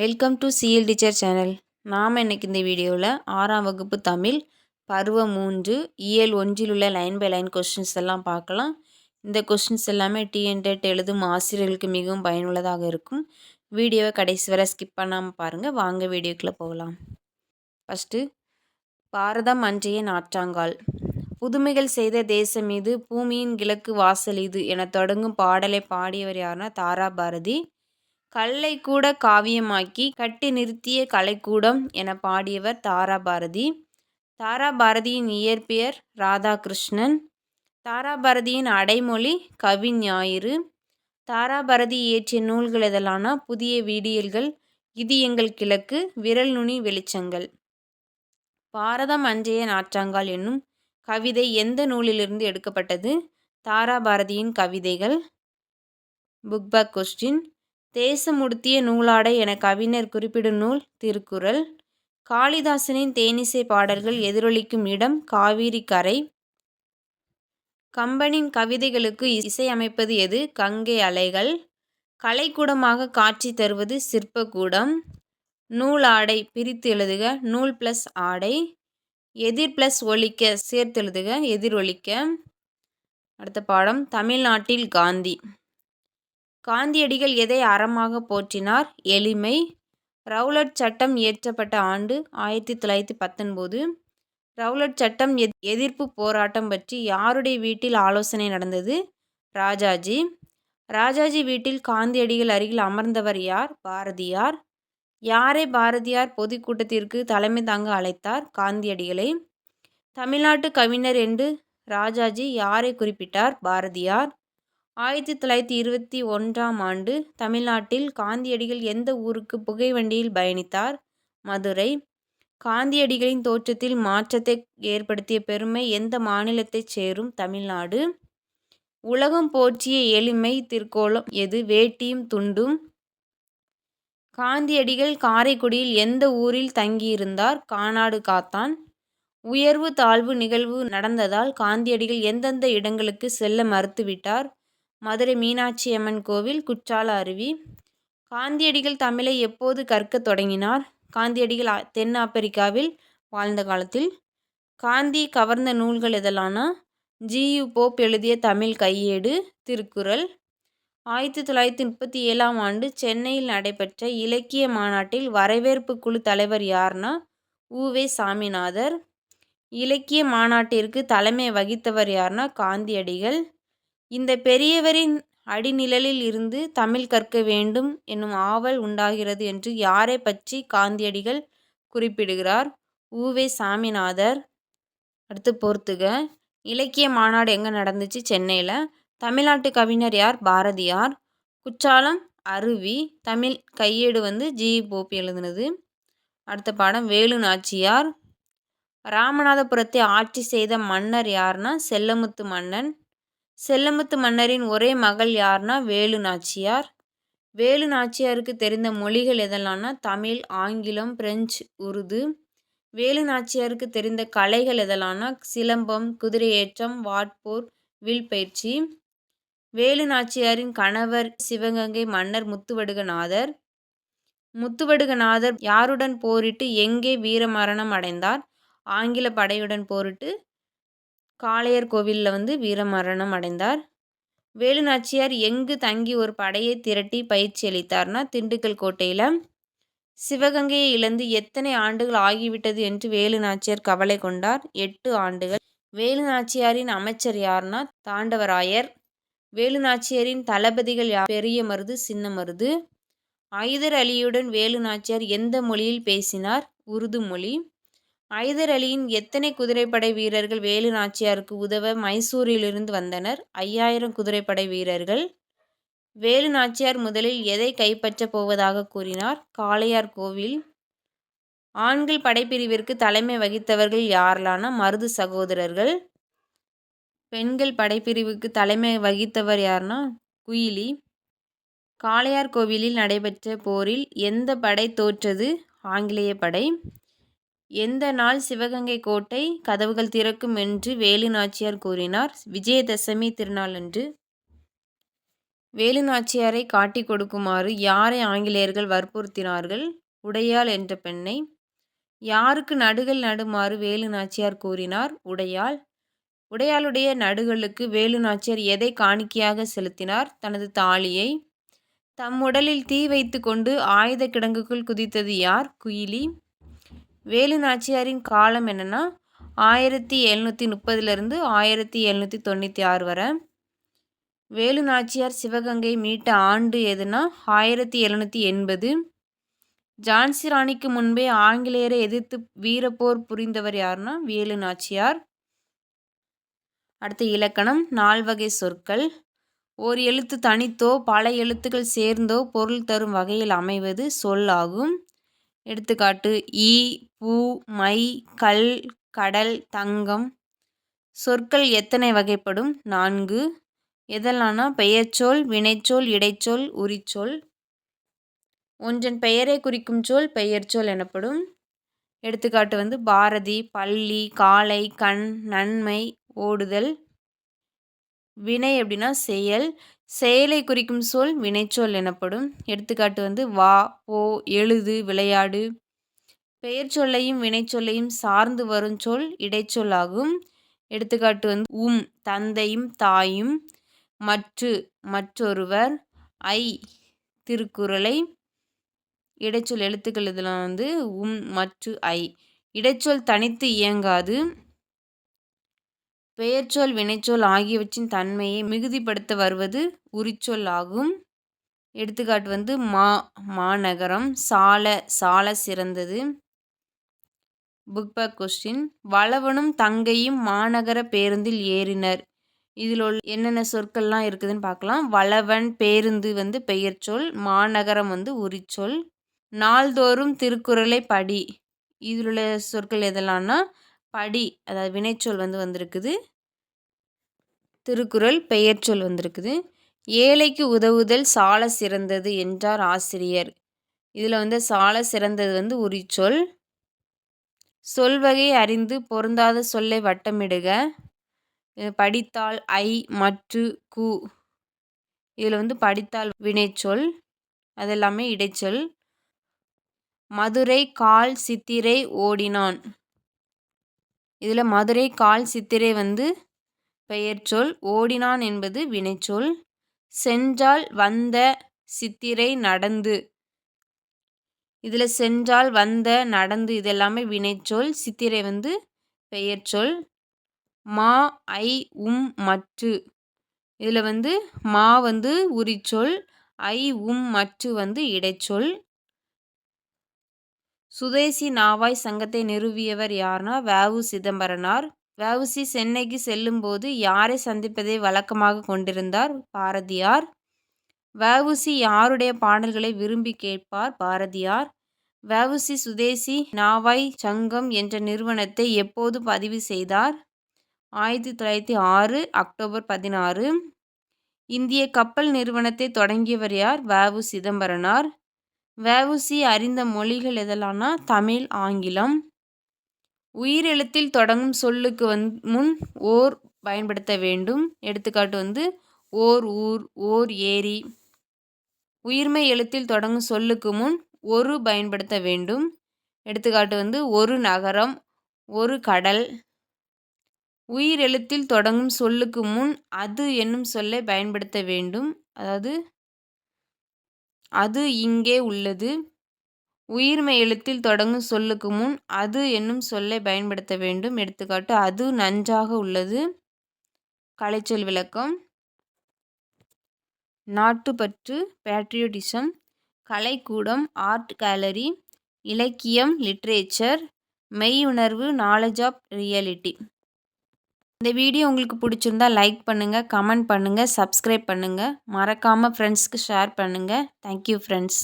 Welcome to CL teacher channel நாம் இன்றைக்கி இந்த வீடியோவில் ஆறாம் வகுப்பு தமிழ் பருவம் மூன்று இயல் ஒன்றில் உள்ள லைன் பை லைன் கொஸ்டின்ஸ் எல்லாம் பார்க்கலாம். இந்த கொஸ்டின்ஸ் எல்லாமே டிஎன்டெட் எழுதும் ஆசிரியர்களுக்கு மிகவும் பயனுள்ளதாக இருக்கும். வீடியோவை கடைசி வரை ஸ்கிப் பண்ணாமல் பாருங்கள் வாங்க வீடியோக்குள்ளே போகலாம். ஃபஸ்ட்டு பாரதம் அன்றைய நாற்றாங்கால். புதுமைகள் செய்த தேசம் இது பூமியின் கிழக்கு வாசல் இது என தொடங்கும் பாடலை பாடியவர் யாருன்னா தாரா பாரதி. கல்லை கூட காவியமாக்கி கட்டி நிறுத்திய கலைக்கூடம் என பாடியவர் தாரா பாரதி தாரா பாரதியின் இயற்பெயர் ராதாகிருஷ்ணன். தாரா பாரதியின் அடைமொழி கவி ஞாயிறு. தாரா பாரதி இயற்றிய நூல்கள் எதலான புதிய வீடியல்கள் இது எங்கள் கிழக்கு விரல் நுனி வெளிச்சங்கள். பாரதம் அன்றைய நாற்றாங்கால் என்னும் கவிதை எந்த நூலிலிருந்து எடுக்கப்பட்டது? தாரா பாரதியின் கவிதைகள். புக் பேக் கொஸ்டின் தேசமுடுத்திய நூலாடை என கவிஞர் குறிப்பிடும் நூல் திருக்குறள். காளிதாசனின் தேனிசை பாடல்கள் எதிரொலிக்கும் இடம் காவிரி கரை. கம்பனின் கவிதைகளுக்கு இசையமைப்பது எது? கங்கை அலைகள். கலைக்கூடமாக காட்சி தருவது சிற்பக்கூடம். நூல் ஆடை பிரித்து எழுதுக. நூல் ப்ளஸ் ஆடை. எதிர் ப்ளஸ் ஒழிக்க சேர்த்து எழுதுக எதிரொலிக்க. அடுத்த பாடம். தமிழ்நாட்டில் காந்தி. காந்தியடிகள் எதை அறமாக போற்றினார்? எளிமை. ரவுலட் சட்டம் இயற்றப்பட்ட ஆண்டு ஆயிரத்தி தொள்ளாயிரத்தி பத்தொன்பது. ரவுலட் சட்டம் எதிர்ப்பு போராட்டம் பற்றி யாருடைய வீட்டில் ஆலோசனை நடந்தது? ராஜாஜி. ராஜாஜி வீட்டில் காந்தியடிகள் அருகில் அமர்ந்தவர் யார்? பாரதியார். யாரை பாரதியார் பொதுக்கூட்டத்திற்கு தலைமை தாங்க அழைத்தார்? காந்தியடிகளை. தமிழ்நாட்டு கவிஞர் என்று ராஜாஜி யாரை குறிப்பிட்டார்? பாரதியார். ஆயிரத்தி தொள்ளாயிரத்தி இருபத்தி ஒன்றாம் ஆண்டு தமிழ்நாட்டில் காந்தியடிகள் எந்த ஊருக்கு புகை வண்டியில் பயணித்தார்? மதுரை. காந்தியடிகளின் தோற்றத்தில் மாற்றத்தை ஏற்படுத்திய பெருமை எந்த மாநிலத்தைச் சேரும்? தமிழ்நாடு. உலகம் போற்றிய எளிமை திருக்கோலம் எது? வேட்டியும் துண்டும். காந்தியடிகள் காரைக்குடியில் எந்த ஊரில் தங்கியிருந்தார்? கானாடு காத்தான். உயர்வு தாழ்வு நிகழ்வு நடந்ததால் காந்தியடிகள் எந்தெந்த இடங்களுக்கு செல்ல மறுத்துவிட்டார்? மதுரை மீனாட்சி அம்மன் கோவில் குற்றால அருவி. காந்தியடிகள் தமிழை எப்போது கற்க தொடங்கினார்? காந்தியடிகள் தென் ஆப்பிரிக்காவில் வாழ்ந்த காலத்தில். காந்தி கவர்ந்த நூல்கள் எதெல்லாம்னா ஜியு போப் எழுதிய தமிழ் கையேடு திருக்குறள். ஆயிரத்தி தொள்ளாயிரத்தி முப்பத்தி ஏழாம் ஆண்டு சென்னையில் நடைபெற்ற இலக்கிய மாநாட்டில் வரவேற்பு குழு தலைவர் யார்னா? உவே சாமிநாதர். இலக்கிய மாநாட்டிற்கு தலைமை வகித்தவர் யார்னா? காந்தியடிகள். இந்த பெரியவரின் அடிநிழலில் இருந்து தமிழ் கற்க வேண்டும் என்னும் ஆவல் உண்டாகிறது என்று யாரை பற்றி காந்தியடிகள் குறிப்பிடுகிறார்? ஊவே சாமிநாதர். அடுத்து பொறுத்துக. இலக்கிய மாநாடு எங்கே நடந்துச்சு? சென்னையில். தமிழ்நாட்டு கவிஞர் யார்? பாரதியார். குற்றாலம் அருவி. தமிழ் கையேடு வந்து ஜி. போப்பி எழுதினது. அடுத்த பாடம் வேலு நாச்சியார். ராமநாதபுரத்தை ஆட்சி செய்த மன்னர் யார்னா? செல்லமுத்து மன்னன். செல்லமுத்து மன்னரின் ஒரே மகள் யார்னா வேலு நாச்சியார். வேலு நாச்சியாருக்கு தெரிந்த மொழிகள் எதெல்லாம்னா தமிழ் ஆங்கிலம் பிரெஞ்சு உருது. வேலு நாச்சியாருக்கு தெரிந்த கலைகள் எதெல்லாம்னா சிலம்பம் குதிரையேற்றம் வாட்போர் வில் பயிற்சி வேலு நாச்சியாரின் கணவர் சிவகங்கை மன்னர் முத்துவடுகநாதர். முத்துவடுகநாதர் யாருடன் போரிட்டு எங்கே வீரமரணம் அடைந்தார்? ஆங்கில படையுடன் போரிட்டு காளையர் கோவிலில் வந்து வீரமரணம் அடைந்தார். வேலு நாச்சியார் எங்கு தங்கி ஒரு படையை திரட்டி பயிற்சி அளித்தார்னா திண்டுக்கல் கோட்டையில். சிவகங்கையை இழந்து எத்தனை ஆண்டுகள் ஆகிவிட்டது என்று வேலு நாச்சியார் கவலை கொண்டார். எட்டு ஆண்டுகள். வேலு நாச்சியாரின் அமைச்சர் யார்னா தாண்டவராயர். வேலு நாச்சியாரின் தளபதிகள் யார்? பெரிய மருது சின்ன மருது. ஐதர் அலியுடன் வேலு நாச்சியார் எந்த மொழியில் பேசினார்? உருது மொழி. ஐதர் அலியின் எத்தனை குதிரைப்படை வீரர்கள் வேலு நாச்சியாருக்கு உதவ மைசூரிலிருந்து வந்தனர்? ஐயாயிரம் குதிரைப்படை வீரர்கள். வேலு நாச்சியார் முதலில் எதை கைப்பற்றப் போவதாக கூறினார்? காளையார் கோவில். ஆண்கள் படைப்பிரிவிற்கு தலைமை வகித்தவர்கள் யாரெல்லாம்னா மருது சகோதரர்கள். பெண்கள் படைப்பிரிவுக்கு தலைமை வகித்தவர் யார்னா? குயிலி. காளையார் கோவிலில் நடைபெற்ற போரில் எந்த படை தோற்றது? ஆங்கிலேய படை. எந்த நாள் சிவகங்கை கோட்டை கதவுகள் திறக்கும் என்று வேலு நாச்சியார் கூறினார். விஜயதசமி திருநாளன்று வேலு நாச்சியாரை காட்டிக் கொடுக்குமாறு யாரை ஆங்கிலேயர்கள் வற்புறுத்தினார்கள்? உடையாள் என்ற பெண்ணை. யாருக்கு நடுகள் நடுமாறு வேலு நாச்சியார் கூறினார்? உடையாள். உடையாளுடைய நடுகளுக்கு வேலு நாச்சியார் எதை காணிக்கையாக செலுத்தினார்? தனது தாலியை. தம் உடலில் தீ வைத்து கொண்டு ஆயுத கிடங்குக்குள் குதித்தது யார்? குயிலி. வேலு நாச்சியாரின் காலம் என்னென்னா ஆயிரத்தி எழுநூற்றி முப்பதுலேருந்து ஆயிரத்தி எழுநூற்றி தொண்ணூற்றி ஆறு வரை. வேலு நாச்சியார் சிவகங்கை மீட்ட ஆண்டு எதுனா ஆயிரத்தி எழுநூற்றி எண்பது. ஜான்சி ராணிக்கு முன்பே ஆங்கிலேயரை எதிர்த்து வீரப்போர் புரிந்தவர் யாருன்னா வேலு நாச்சியார். அடுத்த இலக்கணம் நால்வகை சொற்கள். ஓர் எழுத்து தனித்தோ பல எழுத்துக்கள் சேர்ந்தோ பொருள் தரும் வகையில் அமைவது சொல் ஆகும். எடுத்துக்காட்டு ஈ பூ மை கல் கடல் தங்கம். சொற்கள் எத்தனை வகைப்படும்? நான்கு. எதெல்லாம்னா பெயர்ச்சொல் வினைச்சொல் இடைச்சொல் உரிச்சொல். ஒன்றன் பெயரை குறிக்கும் சொல் பெயர்ச்சொல் எனப்படும். எடுத்துக்காட்டு வந்து பாரதி பள்ளி காலை கண் நன்மை ஓடுதல். வினை அப்படின்னா செயல். செயலை குறிக்கும் சொல் வினைச்சொல் எனப்படும். எடுத்துக்காட்டு வந்து வா போ எழுது விளையாடு. பெயர் சொல்லையும் வினைச்சொல்லையும் சார்ந்து வரும் சொல் இடைச்சொல் ஆகும். எடுத்துக்காட்டு வந்து உம் தந்தையும் தாயும் மற்று மற்றொருவர் ஐ திருக்குறளை. இடைச்சொல் எழுத்துக்கள் இதெல்லாம் வந்து உம் மற்று ஐ. இடைச்சொல் தனித்து இயங்காது. பெயர்ச்சொல் வினைச்சொல் ஆகியவற்றின் தன்மையை மிகுதிப்படுத்த வருவது உரிச்சொல் ஆகும் எடுத்துக்காட்டு வந்து மா மாநகரம் சால சால சிறந்தது. புக் பேக் கொஸ்டின் வளவனும் தங்கையும் மாநகர பேருந்தில் ஏறினர். இதில் உள்ள என்னென்ன சொற்கள்லாம் இருக்குதுன்னு பார்க்கலாம். வளவன் பேருந்து வந்து பெயர்ச்சொல் மாநகரம் வந்து உரிச்சொல். நாள்தோறும் திருக்குறளை படி. இதில் உள்ள சொற்கள் எதெல்லாம்னா படி அதாவது வினைச்சொல் வந்து வந்திருக்குது. திருக்குறள் பெயர்ச்சொல் வந்திருக்குது. ஏழைக்கு உதவுதல் சால சிறந்தது என்றார் ஆசிரியர். இதில் வந்து சால சிறந்தது வந்து உரிச்சொல். சொல்வகை அறிந்து பொருந்தாத சொல்லை வட்டமிடுக. படித்தால் ஐ மற்று கு. இதில் வந்து படித்தால் வினைச்சொல். அதெல்லாமே இடைச்சொல். மதுரை கால் சித்திரை ஓடினான். இதில் மதுரை கால் சித்திரை வந்து பெயர்ச்சொல் ஓடினான் என்பது வினைச்சொல் சென்றால் வந்த சித்திரை நடந்து. இதில் சென்றால் வந்த நடந்து இதெல்லாமே வினைச்சொல் சித்திரை வந்து பெயர்ச்சொல் மா ஐ உம் மற்று. இதில் வந்து மா வந்து உரிச்சொல் ஐ உம் மற்று வந்து இடைச்சொல். சுதேசி நாவாய் சங்கத்தை நிறுவியவர் யார்னா வேவு சிதம்பரனார். வஉசி சென்னைக்கு செல்லும்போது யாரை சந்திப்பதை வழக்கமாக கொண்டிருந்தார்? பாரதியார். வஉசி யாருடைய பாடல்களை விரும்பி கேட்பார்? பாரதியார். வஉசி சுதேசி நாவாய் சங்கம் என்ற நிறுவனத்தை எப்போது பதிவு செய்தார்? ஆயிரத்தி தொள்ளாயிரத்தி ஆறு அக்டோபர் பதினாறு. இந்திய கப்பல் நிறுவனத்தை தொடங்கியவர் யார்? வஉ சிதம்பரனார். வஉசி அறிந்த மொழிகள் எதெல்லாம்னா தமிழ் ஆங்கிலம். உயிரெழுத்தில் தொடங்கும் சொல்லுக்கு வந் முன் ஓர் பயன்படுத்த வேண்டும். எடுத்துக்காட்டு வந்து ஓர் ஊர் ஓர் ஏரி. உயிர்மை எழுத்தில் தொடங்கும் சொல்லுக்கு முன் ஒரு பயன்படுத்த வேண்டும். எடுத்துக்காட்டு வந்து ஒரு நகரம் ஒரு கடல். உயிர் எழுத்தில் தொடங்கும் சொல்லுக்கு முன் அது என்னும் சொல்லை பயன்படுத்த வேண்டும். அதாவது அது இங்கே உள்ளது. உயிர்மெய் எழுத்தில் தொடங்கும் சொல்லுக்கு முன் அது என்னும் சொல்லை பயன்படுத்த வேண்டும். எடுத்துக்காட்டு அது நன்றாக உள்ளது. கலைச்சொல் விளக்கம். நாட்டுப்பற்று பேட்ரியோட்டிசம் கலைக்கூடம் ஆர்ட் கேலரி இலக்கியம் லிட்ரேச்சர் மெய்யுணர்வு நாலேஜ் ஆஃப் ரியாலிட்டி இந்த வீடியோ உங்களுக்கு பிடிச்சிருந்தா லைக் பண்ணுங்கள் கமெண்ட் பண்ணுங்கள் சப்ஸ்கிரைப் பண்ணுங்கள் மறக்காமல் ஃப்ரெண்ட்ஸ்க்கு ஷேர் பண்ணுங்கள் தேங்க்யூ ஃப்ரெண்ட்ஸ்